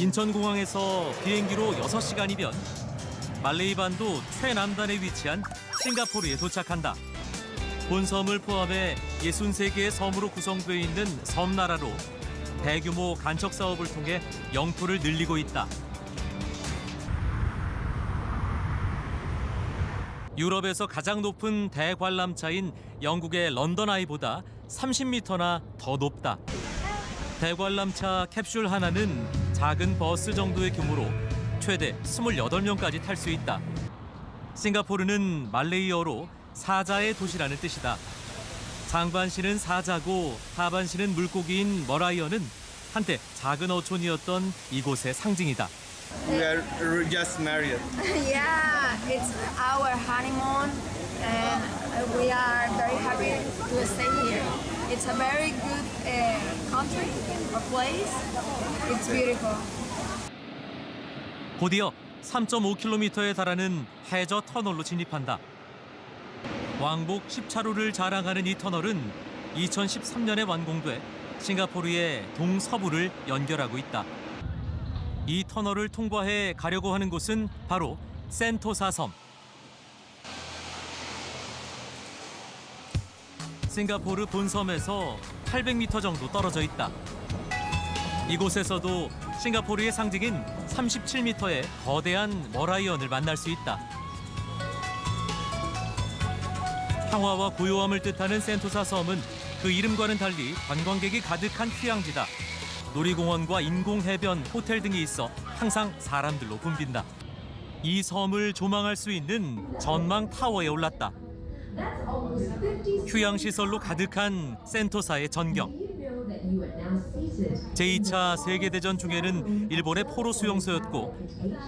인천공항에서 비행기로 6시간이면 말레이 반도 최남단에 위치한 싱가포르에 도착한다. 본섬을 포함해 63개의 섬으로 구성되어 있는 섬나라로 대규모 간척 사업을 통해 영토를 늘리고 있다. 유럽에서 가장 높은 대관람차인 영국의 런던 아이보다 30m나 더 높다. 대관람차 캡슐 하나는 작은 버스 정도의 규모로 최대 28명까지 탈 수 있다. 싱가포르는 말레이어로 사자의 도시라는 뜻이다. 상반신은 사자고 하반신은 물고기인 머라이어는 한때 작은 어촌이었던 이곳의 상징이다. We are just married. yeah, it's our honeymoon and we are very happy to stay here. It's a very good uh, country or place. It's beautiful. 곧이어 3.5km에 달하는 해저 터널로 진입한다. 왕복 10차로를 자랑하는 이 터널은 2013년에 완공돼 싱가포르의 동서부를 연결하고 있다. 이 터널을 통과해 가려고 하는 곳은 바로 센토사 섬. 싱가포르 본섬에서 800m 정도 떨어져 있다. 이곳에서도 싱가포르의 상징인 37m의 거대한 머라이언을 만날 수 있다. 평화와 고요함을 뜻하는 센토사 섬은 그 이름과는 달리 관광객이 가득한 휴양지다. 놀이공원과 인공해변, 호텔 등이 있어 항상 사람들로 붐빈다. 이 섬을 조망할 수 있는 전망 타워에 올랐다. 휴양시설로 가득한 센토사의 전경. 제2차 세계대전 중에는 일본의 포로 수용소였고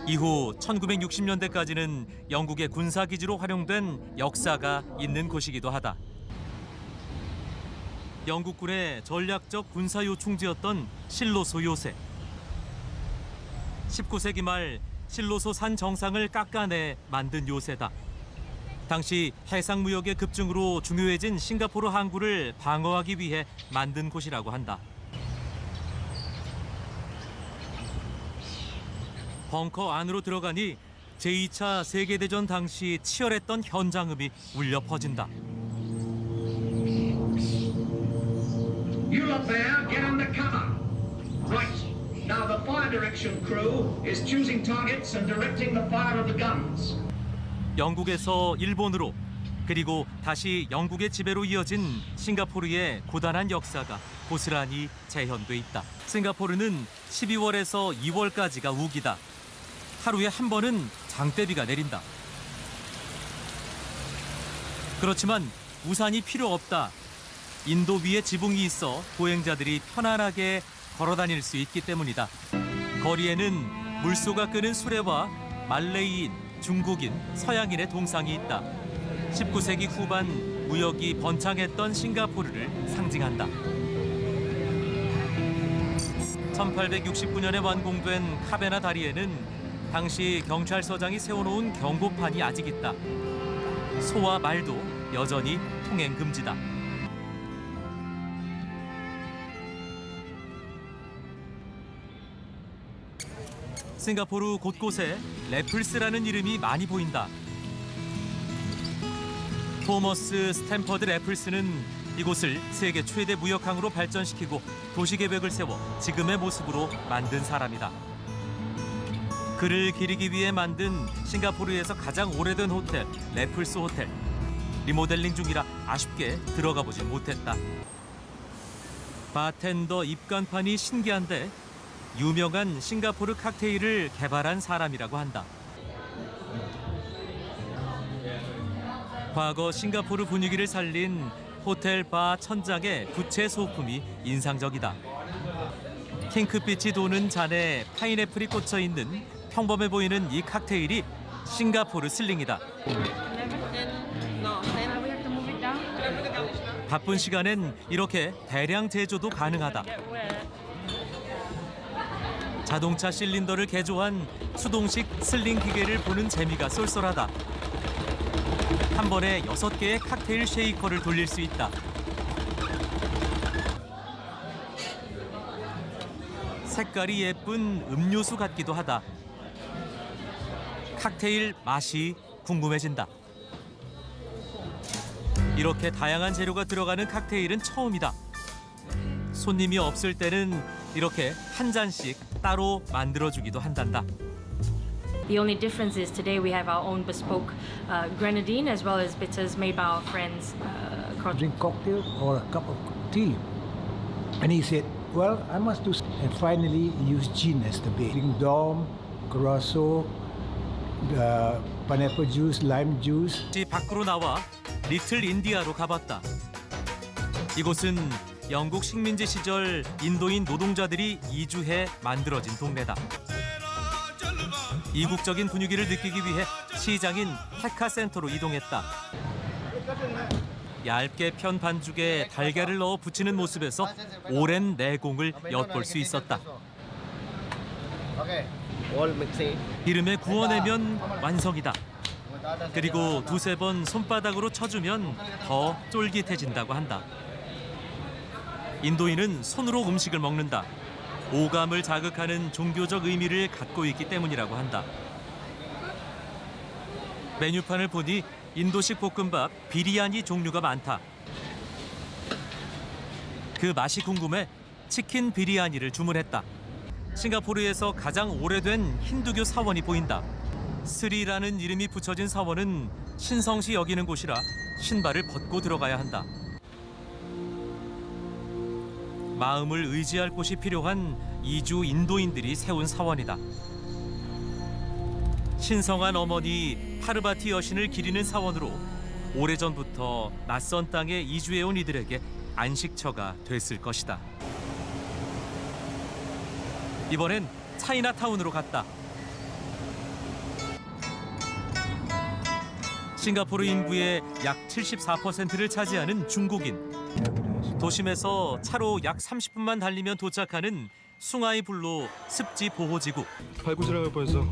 이후 1960년대까지는 영국의 군사기지로 활용된 역사가 있는 곳이기도 하다. 영국군의 전략적 군사 요충지였던 실로소 요새. 19세기 말 실로소 산 정상을 깎아내 만든 요새다. 당시 해상 무역의 급증으로 중요해진 싱가포르 항구를 방어하기 위해 만든 곳이라고 한다. 벙커 안으로 들어가니 제2차 세계대전 당시 치열했던 현장음이 울려 퍼진다. 영국에서 일본으로 그리고 다시 영국의 지배로 이어진 싱가포르의 고단한 역사가 고스란히 재현돼 있다. 싱가포르는 12월에서 2월까지가 우기다. 하루에 한 번은 장대비가 내린다. 그렇지만 우산이 필요 없다. 인도 위에 지붕이 있어 보행자들이 편안하게 걸어 다닐 수 있기 때문이다. 거리에는 물소가 끄는 수레와 말레이인, 중국인, 서양인의 동상이 있다. 19세기 후반 무역이 번창했던 싱가포르를 상징한다. 1869년에 완공된 카베나 다리에는 당시 경찰서장이 세워놓은 경고판이 아직 있다. 소와 말도 여전히 통행 금지다. 싱가포르 곳곳에 래플스라는 이름이 많이 보인다. 토머스 스탠퍼드 래플스는 이곳을 세계 최대 무역항으로 발전시키고 도시 계획을 세워 지금의 모습으로 만든 사람이다. 그를 기리기 위해 만든 싱가포르에서 가장 오래된 호텔 래플스 호텔. 리모델링 중이라 아쉽게 들어가 보지 못했다. 바텐더 입간판이 신기한데 유명한 싱가포르 칵테일을 개발한 사람이라고 한다. 과거 싱가포르 분위기를 살린 호텔 바 천장의 부채 소품이 인상적이다. 핑크빛이 도는 잔에 파인애플이 꽂혀 있는 평범해 보이는 이 칵테일이 싱가포르 슬링이다. 바쁜 시간엔 이렇게 대량 제조도 가능하다. 자동차 실린더를 개조한 수동식 슬링 기계를 보는 재미가 쏠쏠하다. 한 번에 여섯 개의 칵테일 쉐이커를 돌릴 수 있다. 색깔이 예쁜 음료수 같기도 하다. 칵테일 맛이 궁금해진다. 이렇게 다양한 재료가 들어가는 칵테일은 처음이다. 손님이 없을 때는 이렇게 한 잔씩 따로 만들어주기도 한단다. The only difference is today we have our own bespoke uh, grenadine as well as bitters made by our friends uh, across drink cocktail or a cup of tea. And he said, well, I must do. s-" And finally, he used gin as the base. Drink Dom, Curaçao, the pineapple juice, lime juice. 집 밖으로 나와 리틀 인디아로 가봤다. 이곳은 영국 식민지 시절 인도인 노동자들이 이주해 만들어진 동네다. 이국적인 분위기를 느끼기 위해 시장인 페카 센터로 이동했다. 얇게 편 반죽에 달걀을 넣어 부치는 모습에서 오랜 내공을 엿볼 수 있었다. 기름에 구워내면 완성이다. 그리고 두세 번 손바닥으로 쳐주면 더 쫄깃해진다고 한다. 인도인은 손으로 음식을 먹는다. 오감을 자극하는 종교적 의미를 갖고 있기 때문이라고 한다. 메뉴판을 보니 인도식 볶음밥 비리아니 종류가 많다. 그 맛이 궁금해 치킨 비리아니를 주문했다. 싱가포르에서 가장 오래된 힌두교 사원이 보인다. 스리라는 이름이 붙여진 사원은 신성시 여기는 곳이라 신발을 벗고 들어가야 한다. 마음을 의지할 곳이 필요한 이주 인도인들이 세운 사원이다. 신성한 어머니 파르바티 여신을 기리는 사원으로 오래전부터 낯선 땅에 이주해온 이들에게 안식처가 됐을 것이다. 이번엔 차이나타운으로 갔다. 싱가포르 인구의 약 74%를 차지하는 중국인. 도심에서 차로 약 30분만 달리면 도착하는 숭아이 불로 습지 보호지구. 발구지락을 뻔했어.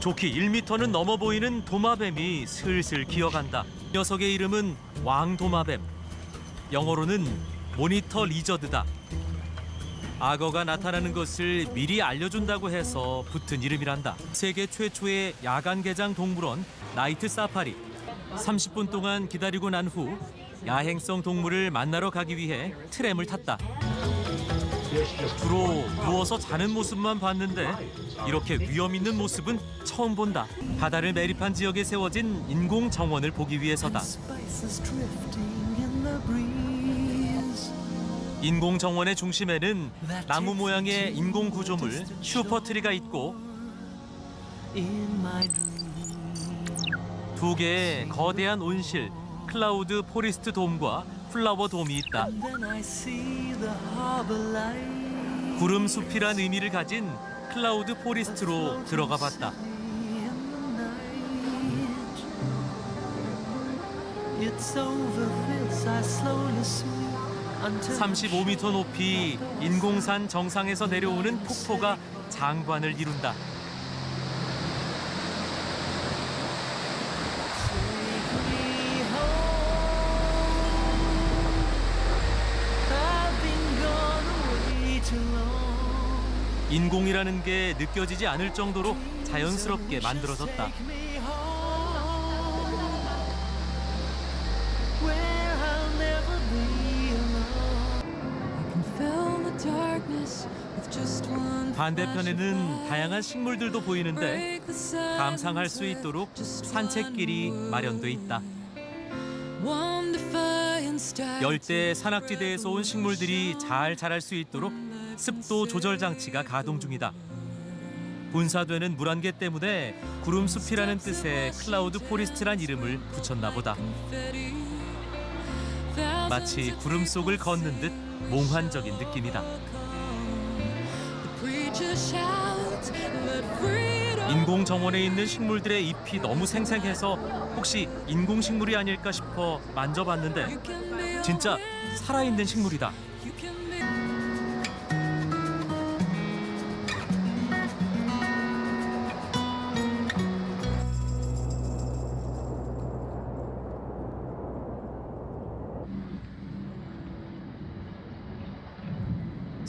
좋기 1m는 넘어 보이는 도마뱀이 슬슬 기어간다. 녀석의 이름은 왕도마뱀. 영어로는 모니터 리저드다. 악어가 나타나는 것을 미리 알려준다고 해서 붙은 이름이란다. 세계 최초의 야간 개장 동물원 나이트 사파리. 30분 동안 기다리고 난 후 야행성 동물을 만나러 가기 위해 트램을 탔다. 주로 누워서 자는 모습만 봤는데 이렇게 위험 있는 모습은 처음 본다. 바다를 매립한 지역에 세워진 인공 정원을 보기 위해서다. 인공 정원의 중심에는 나무 모양의 인공 구조물 슈퍼트리가 있고 두 개의 거대한 온실 클라우드 포리스트 돔과 플라워 돔이 있다. 구름 숲이란 의미를 가진 클라우드 포리스트로 들어가 봤다. 35m 높이 인공산 정상에서 내려오는 폭포가 장관을 이룬다. 인공이라는 게 느껴지지 않을 정도로 자연스럽게 만들어졌다. 반대편에는 다양한 식물들도 보이는데 감상할 수 있도록 산책길이 마련돼 있다. 열대 산악지대에서 온 식물들이 잘 자랄 수 있도록 습도 조절 장치가 가동 중이다. 분사되는 물안개 때문에 구름 숲이라는 뜻의 클라우드 포리스트란 이름을 붙였나 보다. 마치 구름 속을 걷는 듯 몽환적인 느낌이다. 인공 정원에 있는 식물들의 잎이 너무 생생해서 혹시 인공 식물이 아닐까 싶어 만져봤는데 진짜 살아있는 식물이다.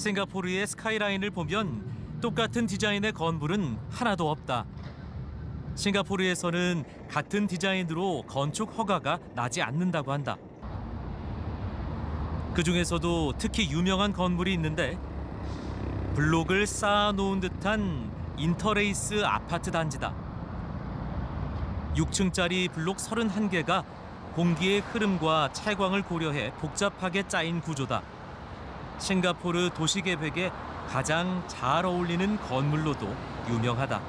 싱가포르의 스카이라인을 보면 똑같은 디자인의 건물은 하나도 없다. 싱가포르에서는 같은 디자인으로 건축 허가가 나지 않는다고 한다. 그 중에서도 특히 유명한 건물이 있는데 블록을 쌓아놓은 듯한 인터레이스 아파트 단지다. 6층짜리 블록 31개가 공기의 흐름과 채광을 고려해 복잡하게 짜인 구조다. 싱가포르 도시계획에 가장 잘 어울리는 건물로도 유명하다.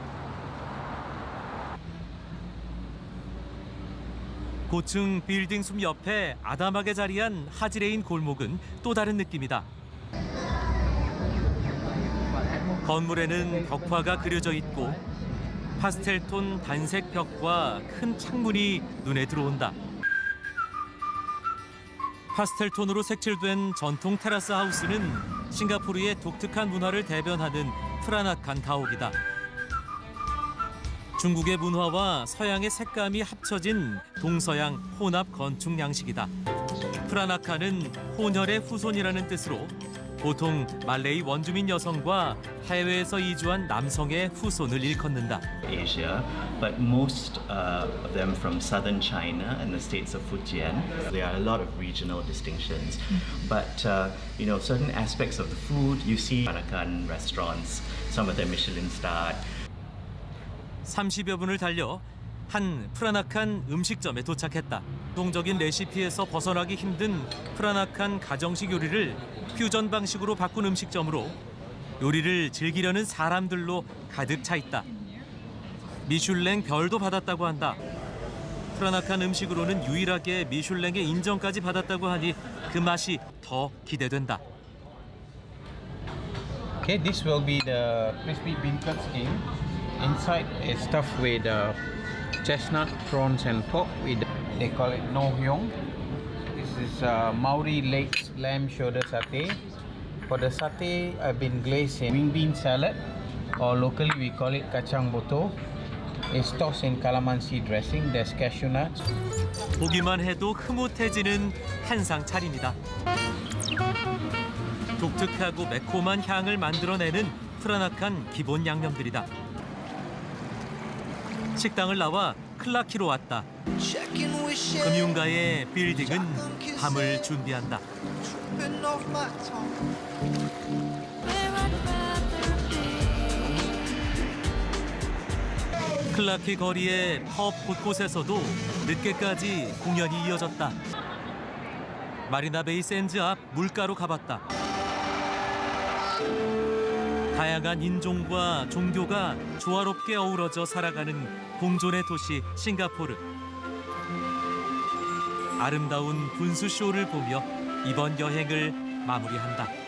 고층 빌딩 숲 옆에 아담하게 자리한 하지레인 골목은 또 다른 느낌이다. 건물에는 벽화가 그려져 있고 파스텔톤 단색 벽과 큰 창문이 눈에 들어온다. 파스텔 톤으로 색칠된 전통 테라스 하우스는 싱가포르의 독특한 문화를 대변하는 프라나칸 가옥이다. 중국의 문화와 서양의 색감이 합쳐진 동서양 혼합 건축 양식이다. 프라나카는 혼혈의 후손이라는 뜻으로 보통 말레이 원주민 여성과 해외에서 이주한 남성의 후손을 일컫는다. Asia, but most uh, of them from southern China and the states of Fujian. There are a lot of regional distinctions, but uh, you know certain aspects of the food you see Peranakan restaurants, some of them Michelin starred. 30여 분을 달려 한 프라나칸 음식점에 도착했다. 동적인 레시피에서 벗어나기 힘든 프라나칸 가정식 요리를 퓨전 방식으로 바꾼 음식점으로 요리를 즐기려는 사람들로 가득 차 있다. 미슐랭 별도 받았다고 한다. 프라나칸 음식으로는 유일하게 미슐랭의 인정까지 받았다고 하니 그 맛이 더 기대된다. Okay, this will be the crispy beancurd skin. Inside is stuffed with uh, chestnut, prawns, and pork. With they call it no hyong. This is uh, Maori legs lamb shoulder satay. For the satay, I've been in wing bean salad, or locally we call it kacang boto. It's tossed in calamansi dressing. There's cashew nuts. 보기만 해도 흐뭇해지는 한상 차림이다. 독특하고 매콤한 향을 만들어내는 프라나칸 기본 양념들이다. 식당을 나와 클라키로 왔다. 금융가의 빌딩은 밤을 준비한다. 클라키 거리의 펍 곳곳에서도 늦게까지 공연이 이어졌다. 마리나 베이 샌즈 앞 물가로 가봤다. 다양한 인종과 종교가 조화롭게 어우러져 살아가는 공존의 도시 싱가포르. 아름다운 분수 쇼를 보며 이번 여행을 마무리한다.